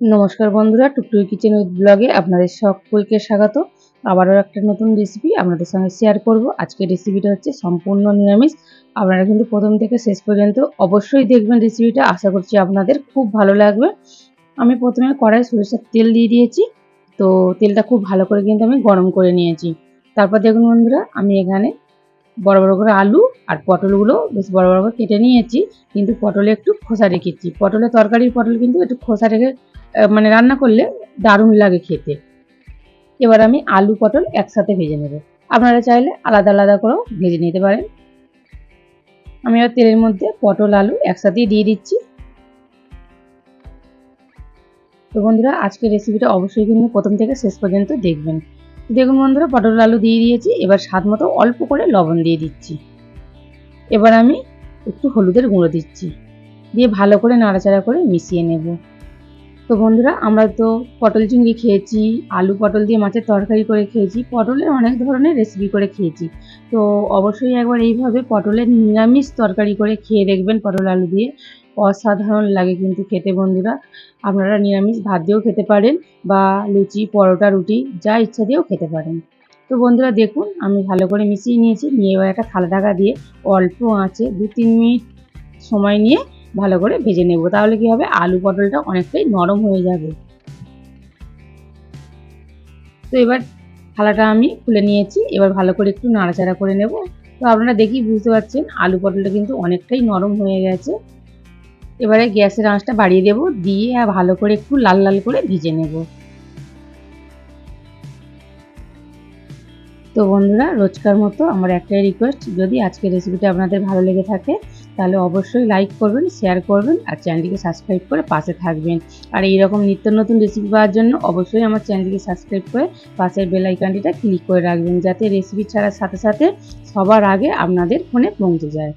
নমস্কার বন্ধুরা, টুকটুকি kitchen with ব্লগে আপনাদের সকলকে স্বাগত। আবারও একটা নতুন রেসিপি আপনাদের সঙ্গে শেয়ার করব। আজকের রেসিপিটা হচ্ছে সম্পূর্ণ নিরামিষ। আপনারা কিন্তু প্রথম থেকে শেষ পর্যন্ত অবশ্যই দেখবেন রেসিপিটা আশা করছি আপনাদের খুব ভালো লাগবে। আমি প্রথমে কড়াই সরিষার তেল দিয়ে দিয়েছি। তো তেলটা খুব ভালো করে কিন্তু আমি গরম করে নিয়েছি। তারপর দেখুন বন্ধুরা, আমি এখানে বড় বড় করে আলু আর পটলগুলো বেশ বড় বড় করে কেটে নিয়েছি। কিন্তু পটলে একটু খোসা রেখেছি। পটলের তরকারির পটল কিন্তু একটু খোসা রেখে মানে রান্না করলে দারুণ লাগে খেতে। এবার আমি আলু পটল একসাথে ভেজে নেব। আপনারা চাইলে আলাদা আলাদা করেও ভেজে নিতে পারেন। আমি এবার তেলের মধ্যে পটল, আলু একসাথেই দিয়ে দিচ্ছি। তো বন্ধুরা, আজকের রেসিপিটা অবশ্যই কিন্তু প্রথম থেকে শেষ পর্যন্ত দেখবেন। দেখুন বন্ধুরা, পটল আলু দিয়ে দিয়েছি। এবার স্বাদ মতো অল্প করে লবণ দিয়ে দিচ্ছি। এবার আমি একটু হলুদের গুঁড়ো দিচ্ছি। দিয়ে ভালো করে নাড়াচাড়া করে মিশিয়ে নেব। তো বন্ধুরা, আমরা তো পটল চিংড়ি খেয়েছি, আলু পটল দিয়ে মাছের তরকারি করে খেয়েছি, পটলের অনেক ধরনের রেসিপি করে খেয়েছি। তো অবশ্যই একবার এইভাবে পটলের নিরামিষ তরকারি করে খেয়ে দেখবেন পটল আলু দিয়ে। অসাধারণ লাগে কিন্তু খেতে বন্ধুরা। আপনারা নিরামিষ ভাত দিয়েও খেতে পারেন বা লুচি, পরোটা, রুটি, যা ইচ্ছা দিয়েও খেতে পারেন। তো বন্ধুরা, দেখুন, আমি ভালো করে মিশিয়ে নিয়েছি, নিয়ে এবার একটা থালা ঢাকা দিয়ে অল্প আঁচে দু তিন মিনিট সময় নিয়ে ভালো করে ভেজে নেব। তাহলে কি হবে? আলু পটলটা অনেকটাই নরম হয়ে যাবে। তো এবার থালাটা আমি খুলে নিয়েছি। এবার ভালো করে একটু নাড়াচাড়া করে নেব। তো আপনারা দেখি বুঝতে পারছেন, আলু পটলটা কিন্তু অনেকটাই নরম হয়ে গেছে। এবারে গ্যাসের আঁচটা বাড়িয়ে দেব। দিয়ে ভালো করে একটু লাল লাল করে ভিজে নেব। তো বন্ধুরা, রোজকার মতো আমার একটাই রিকোয়েস্ট যদি আজকের রেসিপিটা আপনাদের ভালো লেগে থাকে তাহলে অবশ্যই লাইক করবেন শেয়ার করবেন আর চ্যানেলটিকে সাবস্ক্রাইব করে পাশে থাকবেন। আর এইরকম নিত্য নতুন রেসিপি পাওয়ার জন্য অবশ্যই আমার চ্যানেলটিকে সাবস্ক্রাইব করে পাশের বেল আইকনটিটা ক্লিক করে রাখবেন, যাতে রেসিপি ছাড়ার সাথে সাথে সবার আগে আপনাদের ফোনে পৌঁছে যায়।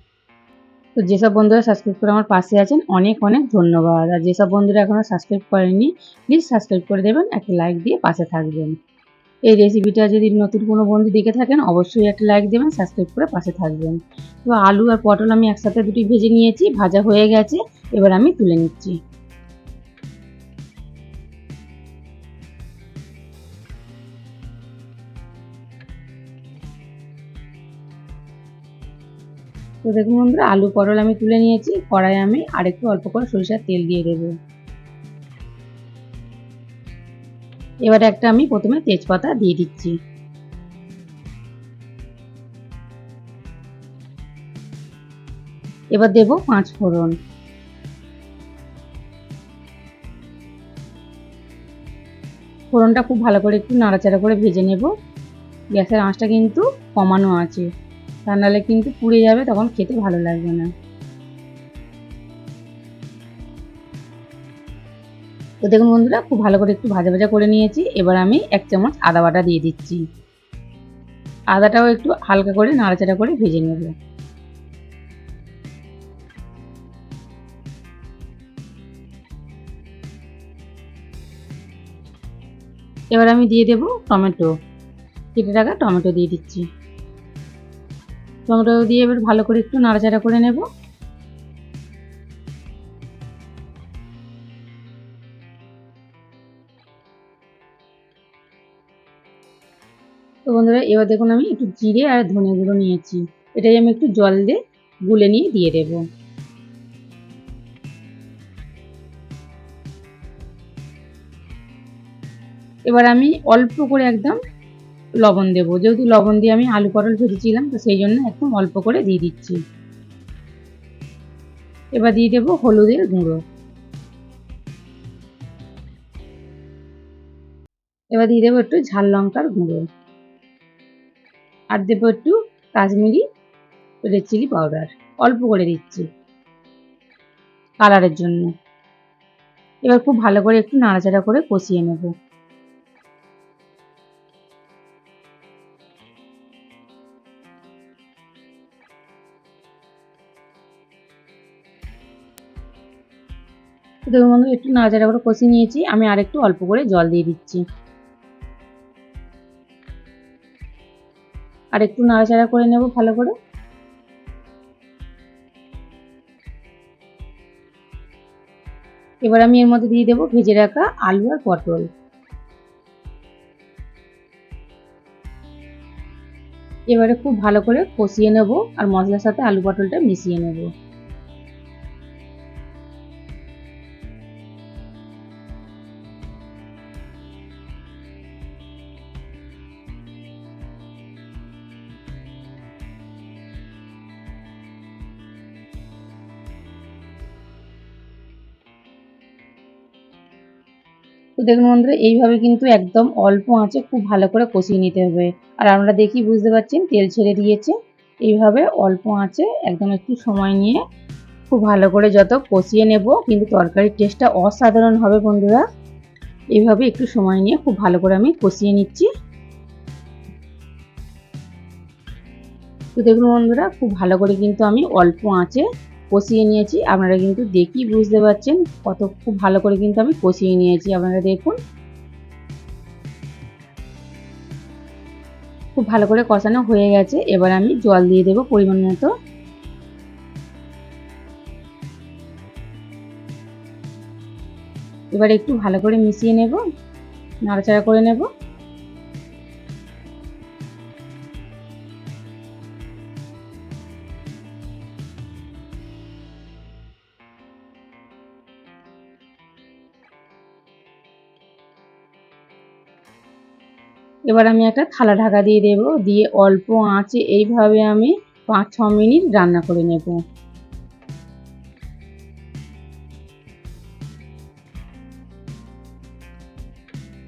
তো যেসব বন্ধুরা সাবস্ক্রাইব করে আমার পাশে আছেন, অনেক অনেক ধন্যবাদ। আর যেসব বন্ধুরা এখনও সাবস্ক্রাইব করেননি প্লিজ সাবস্ক্রাইব করে দেবেন, একটা লাইক দিয়ে পাশে থাকবেন। এই রেসিপিটা যদি নতুন কোনো বন্ধু দেখে থাকেন, অবশ্যই একটা লাইক দেবেন সাবস্ক্রাইব করে পাশে থাকবেন। তো আলু আর পটল আমি একসাথে দুটি ভেজে নিয়েছি, ভাজা হয়ে গেছে, এবার আমি তুলে নিচ্ছি। তো দেখুন বন্ধুরা, আলু পটল আমি তুলে নিয়েছি কড়াই আমি আরেকটু অল্প করে সরিষার তেল দিয়ে দেবো। এবার একটা আমি প্রথমে তেজপাতা দিয়ে দিচ্ছি। এবার দেব পাঁচ ফোড়ন। ফোড়নটা খুব ভালো করে একটু নাড়াচাড়া করে ভেজে নেব। গ্যাসের আঁচটা কিন্তু কমানো আছে। তা নাহলে কিন্তু পুড়ে যাবে, তখন খেতে ভালো লাগবে না। তো দেখুন বন্ধুরা, খুব ভালো করে একটু ভাজা ভাজা করে নিয়েছি। এবার আমি এক চামচ আদা বাটা দিয়ে দিচ্ছি। আদাটাও একটু হালকা করে নাড়াচাড়া করে ভেজে নেব। এবার আমি দিয়ে দেব টমেটো। কেটে রাখা টমেটো দিয়ে দিচ্ছি। টমেটো দিয়ে এবার ভালো করে একটু নাড়াচাড়া করে নেব। বন্ধুরা, এবার দেখুন আমি একটু জিরে আর ধনে গুঁড়ো নিয়েছি। এটাই আমি একটু জল দিয়ে গুলে নিয়ে দিয়ে দেব। এবার আমি অল্প করে একদম লবণ দেবো। যেহেতু লবণ দিয়ে আমি আলু পটল ভেজেছিলাম, তো সেই জন্য একদম অল্প করে দিয়ে দিচ্ছি। এবার দিয়ে দেবো হলুদের গুঁড়ো। এবার দিয়ে দেবো একটু ঝাল লঙ্কার গুঁড়ো। আর দেবো একটু কাশ্মীরি রেড চিলি পাউডার অল্প করে দিচ্ছি কালারের জন্য। এবার খুব ভালো করে একটু নাড়াচাড়া করে কষিয়ে নেব। দেখুন একটু নাড়াচাড়া করে কষিয়ে নিয়েছি, আমি আরেকটু অল্প করে জল দিয়ে দিচ্ছি। আর একটু নাড়াচাড়া করে নেব ভালো করে। এবার আমি এর মধ্যে দিয়ে দেবো ভেজে রাখা আলু আর পটল। এবারে খুব ভালো করে কষিয়ে নেব আর মশলার সাথে আলু পটলটা মিশিয়ে নেব। তো দেখুন বন্ধুরা এইভাবে কিন্তু একদম অল্প আঁচে খুব ভালো করে কষিয়ে নিতে হবে। আর আমরা দেখি, বুঝতে পারছেন, তেল ছেড়ে দিয়েছে। এইভাবে অল্প আঁচে একদম একটু সময় নিয়ে খুব ভালো করে যত কষিয়ে নেব, কিন্তু তরকারির টেস্টটা অসাধারণ হবে বন্ধুরা। এইভাবে একটু সময় নিয়ে খুব ভালো করে আমি কষিয়ে নিচ্ছি। তো দেখুন বন্ধুরা, খুব ভালো করে কিন্তু আমি অল্প আঁচে কষিয়ে নিয়েছি। আপনারা কিন্তু দেখি বুঝতে পারছেন কত খুব ভালো করে কিন্তু আমি কষিয়ে নিয়েছি। আপনারা দেখুন। খুব ভালো করে কষানো হয়ে গেছে। এবার আমি জল দিয়ে দেবো পরিমাণ মতো। এবার একটু ভালো করে মিশিয়ে নেব। নাড়াচাড়া করে নেব। এবার আমি একটা থালা ঢাকা দিয়ে দেব, দিয়ে অল্প আঁচে এইভাবে আমি পাঁচ, ছ মিনিট রান্না করে নেব।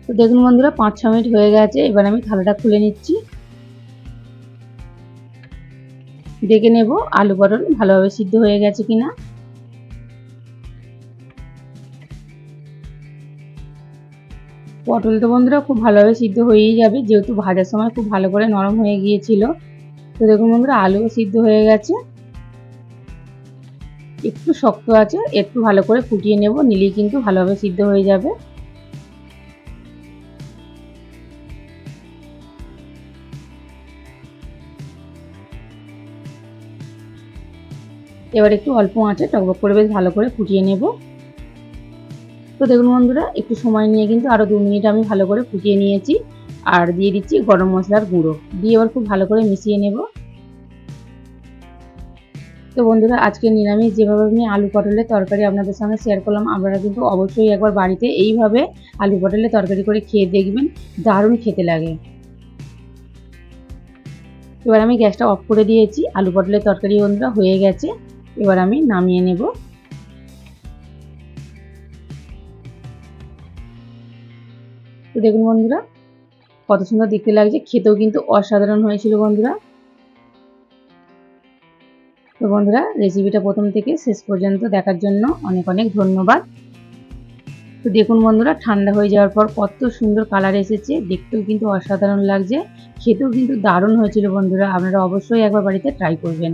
তো দেখুন বন্ধুরা, পাঁচ, ছ মিনিট হয়ে গেছে, এবার আমি থালাটা খুলে নিচ্ছি। দেখে নেব আলু পটল ভালোভাবে সিদ্ধ হয়ে গেছে কিনা। পটল তো বন্ধুরা খুব ভালোভাবে সিদ্ধ হয়েই যাবে, যেহেতু ভাজার সময় খুব ভালো করে নরম হয়ে গিয়েছিল। তো দেখুন বন্ধুরা, আলুও সিদ্ধ হয়ে গেছে। একটু শক্ত আছে, একটু ভালো করে ফুটিয়ে নেব, নিলেই কিন্তু ভালোভাবে সিদ্ধ হয়ে যাবে। এবার একটু অল্প আঁচে টকবক করে বেশ ভালো করে ফুটিয়ে নেব। তো দেখুন বন্ধুরা, একটু সময় নিয়ে কিন্তু আরও দু মিনিট আমি ভালো করে ফুটিয়ে নিয়েছি। আর দিয়ে দিচ্ছি গরম মশলার গুঁড়ো। দিয়ে এবার খুব ভালো করে মিশিয়ে নেব। তো বন্ধুরা, আজকে নিরামিষ যেভাবে আমি আলু পটলের তরকারি আপনাদের সঙ্গে শেয়ার করলাম, আপনারা কিন্তু অবশ্যই একবার বাড়িতে এইভাবে আলু পটলের তরকারি করে খেয়ে দেখবেন, দারুণ খেতে লাগে। এবার আমি গ্যাসটা অফ করে দিয়েছি। আলু পটলের তরকারি বন্ধুরা হয়ে গেছে। এবার আমি নামিয়ে নেব। তো দেখুন বন্ধুরা, কত সুন্দর দেখতে লাগছে। খেতেও কিন্তু অসাধারণ হয়েছিল বন্ধুরা। তো বন্ধুরা রেসিপিটা প্রথম থেকে শেষ পর্যন্ত দেখার জন্য অনেক অনেক ধন্যবাদ। তো দেখুন বন্ধুরা, ঠান্ডা হয়ে যাওয়ার পর কত সুন্দর কালার এসেছে। দেখতেও কিন্তু অসাধারণ লাগছে। খেতেও কিন্তু দারুণ হয়েছিল বন্ধুরা। আপনারা অবশ্যই একবার বাড়িতে ট্রাই করবেন।